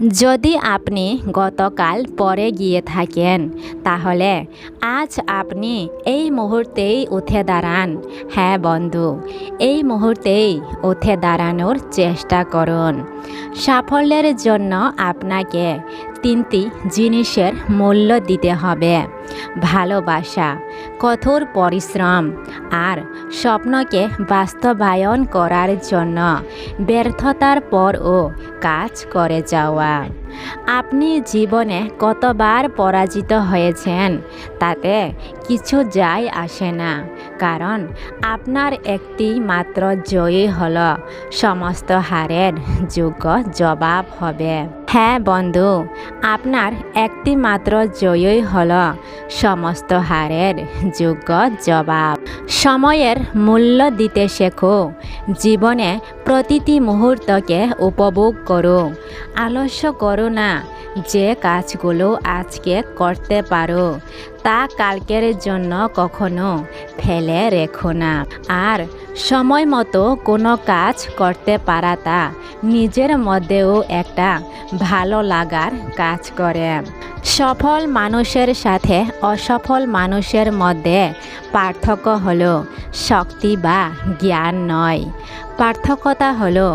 যদি আপনি গতকাল পরে গিয়ে থাকেন, তাহলে আজ আপনি এই মুহূর্তেই উঠে দাঁড়ান। হ্যাঁ বন্ধু, এই মুহূর্তেই উঠে দাঁড়ানোর চেষ্টা করুন। সাফল্যের জন্য আপনাকে তিনটি জিনিসের মূল্য দিতে হবে। ভালোবাসা, কঠোর পরিশ্রম আর স্বপ্নকে বাস্তবায়ন করার জন্য ব্যর্থতার পরও কাজ করে যাওয়া। আপনি জীবনে কতবার পরাজিত হয়েছেন তাতে কিছু যায় আসে না, কারণ আপনার একটি মাত্র জয়ী হল, সমস্ত হারের যোগ্য জবাব হবে। হ্যাঁ বন্ধু, আপনার একটি মাত্র জয়ই হল, সমস্ত হারের যোগ্য জবাব। সময়ের মূল্য দিতে শেখো। জীবনে প্রতিটি মুহূর্তকে উপভোগ করো। আলস্য করো না যে কাজগুলো আজকে করতে পারো। তা কালকের জন্য কখনো ফেলে রেখো না। আর সময় মতো কোনো কাজ করতে পারাটা নিজের মধ্যেও একটা ভালো লাগার কাজ করে। সফল মানুষের সাথে অসফল মানুষের মধ্যে পার্থক্য হল শক্তি বা জ্ঞান নয়। পার্থক্যটা হলো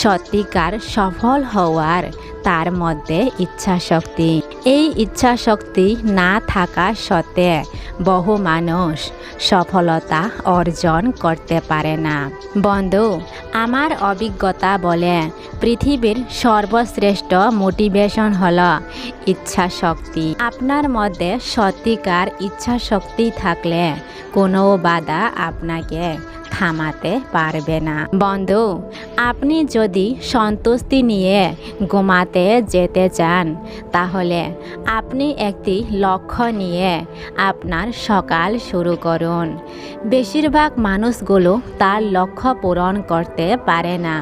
সত্যিকার সফল হওয়ার, তার মধ্যে ইচ্ছা শক্তি এই ইচ্ছা শক্তি না থাকা সত্ত্বে বহু মানুষ সফলতা অর্জন করতে পারে না। বন্ধু, আমার অভিজ্ঞতা বলে পৃথিবীর সর্বশ্রেষ্ঠ মোটিভেশন হল ইচ্ছা শক্তি আপনার মধ্যে সত্যিকার ইচ্ছা শক্তি থাকলে কোনো বাধা আপনাকে থামাতে পারবে না। বন্ধু, আপনি যদি সন্তুষ্টি নিয়ে ঘুমাতে যেতে চান, তাহলে আপনি একটি লক্ষ্য নিয়ে আপনার সকাল শুরু করুন। বেশিরভাগ মানুষগুলো তার লক্ষ্য পূরণ করতে পারে না,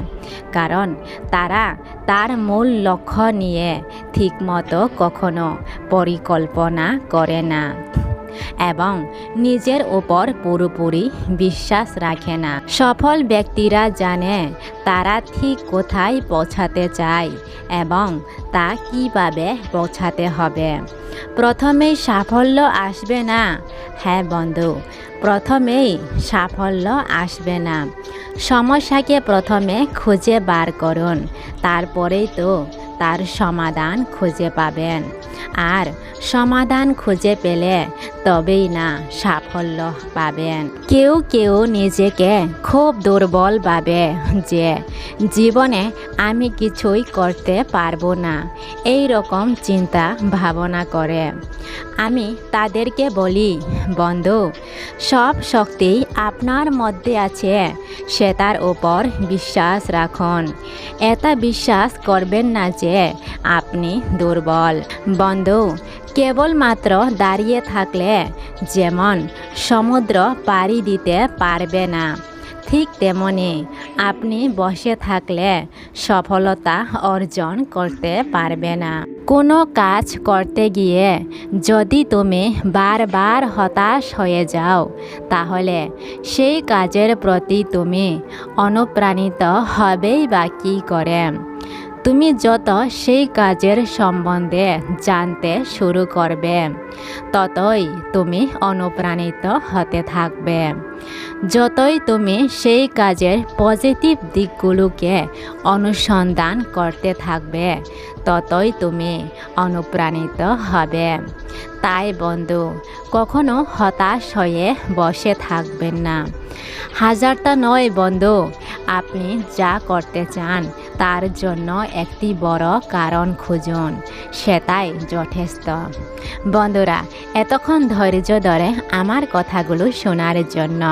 কারণ তারা তার মূল লক্ষ্য নিয়ে ঠিকমতো কখনো পরিকল্পনা করে না। এবং নিজের ওপর পুরোপুরি বিশ্বাস রাখে না। সফল ব্যক্তিরা জানে তারা ঠিক কোথায় পৌঁছাতে চায় এবং তা কীভাবে পৌঁছাতে হবে। প্রথমেই সাফল্য আসবে না। হ্যাঁ বন্ধু, প্রথমেই সাফল্য আসবে না। সমস্যাকে প্রথমে খুঁজে বার করুন, তারপরেই তো তার সমাধান খুঁজে পাবেন। আর সমাধান খুঁজে পেলে তবেই না সাফল্য পাবেন। কেউ কেউ নিজেকে খুব দুর্বল ভাবে যে, জীবনে আমি কিছুই করতে পারব না। এই রকম চিন্তা ভাবনা করে। আমি তাদেরকে বলি, বন্ধু, সব শক্তি আপনার মধ্যে আছে, সে তার ওপর বিশ্বাস রাখুন। এটা বিশ্বাস করবেন না যে, আপনি দুর্বল। বন্ধু, কেবলমাত্র দাঁড়িয়ে থাকলে যেমন সমুদ্র পাড়ি দিতে পারবে না, ঠিক তেমনি আপনি বসে থাকলে সফলতা অর্জন করতে পারবে না। কোনো কাজ করতে গিয়ে যদি তুমি বারবার হতাশ হয়ে যাও, তাহলে সেই কাজের প্রতি তুমি অনুপ্রাণিত হবেই বা কী করে? তুমি যত সেই কাজের সম্বন্ধে জানতে শুরু করবে, ততই তুমি অনুপ্রাণিত হতে থাকবে। যতই তুমি সেই কাজের পজিটিভ দিকগুলোকে অনুসন্ধান করতে থাকবে, ততই তুমি অনুপ্রাণিত হবে। তাই বন্ধু, কখনো হতাশ হয়ে বসে থাকবেন না। হাজারটা নয় বন্ধু, আপনি যা করতে চান তার জন্য একটি বড় কারণ খুঁজুন। সেটাই যথেষ্ট। বন্ধুরা, এতক্ষণ ধৈর্য ধরে আমার কথাগুলো শোনার জন্য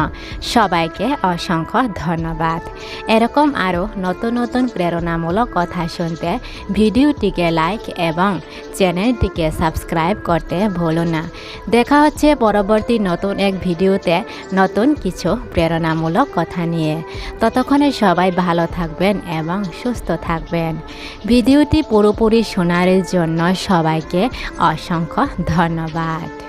সবাইকে অসংখ্য ধন্যবাদ। এরকম আরও নতুন নতুন প্রেরণামূলক কথা শুনতে ভিডিওটিকে লাইক এবং চ্যানেলটিকে সাবস্ক্রাইব করতে ভুলো না। দেখা হচ্ছে পরবর্তী নতুন এক ভিডিওতে নতুন কিছু প্রেরণামূলক কথা নিয়ে। ততক্ষণে সবাই ভালো থাকবেন এবং সুস্থ থাকবেন। ভিডিওটি পুরোপুরি শোনার জন্য সবাইকে অসংখ্য ধন্যবাদ।